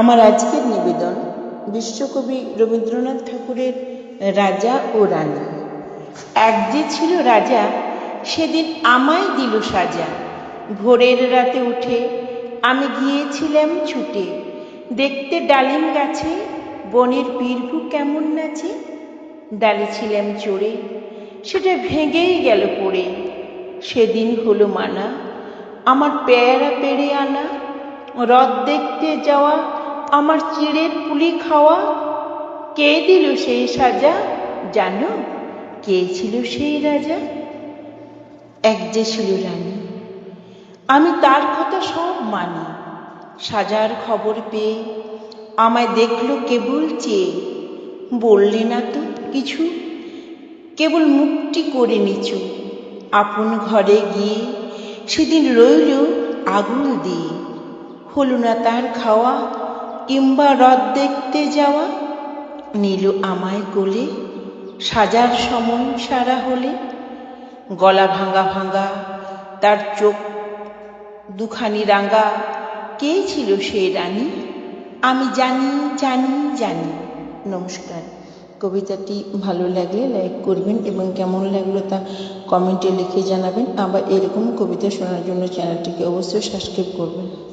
আমার আজকের নিবেদন বিশ্বকবি রবীন্দ্রনাথ ঠাকুরের রাজা ও রানী। এক যে ছিল রাজা, সেদিন আমায় দিল সাজা। ভোরের রাতে উঠে আমি গিয়েছিলাম ছুটে। দেখতে ডালিম গাছে, বনের বীরভু কেমন নাচে। ডালে ছিলাম চড়ে, সেটা ভেঙেই গেল পড়ে। সেদিন হলো মানা, আমার পেয়ারা পেড়ে আনা হ্রদ দেখতে যাওয়া আমার চিড়ের পুলি খাওয়া কে দিল সেই সাজা জানো? কে ছিল সেই রাজা? এক যে ছিল রানী। আমি তার কথা সব মানি। সাজার খবর পেয়ে আমায় দেখল কেবল চেয়ে। বললে না তো কিছু। কেবল মুখটি করে নিচু। আপন ঘরে গিয়ে সেদিন রইল আগুন দিয়ে। হলো না তার খাওয়া কিংবা হ্রদ দেখতে যাওয়া? নিল আমায় কোলে, সাজার সময় সারা হলে। গলা ভাঙা ভাঙা, তার চোখ দুখানি রাঙা। কে ছিল সে রানী? আমি জানি জানি জানি। নমস্কার। কবিতাটি ভালো লাগলে লাইক করবেন এবং কেমন লাগল তা কমেন্টে লিখে জানাবেন। আবার এরকম কবিতা শোনার জন্য চ্যানেলটিকে অবশ্যই সাবস্ক্রাইব করবেন।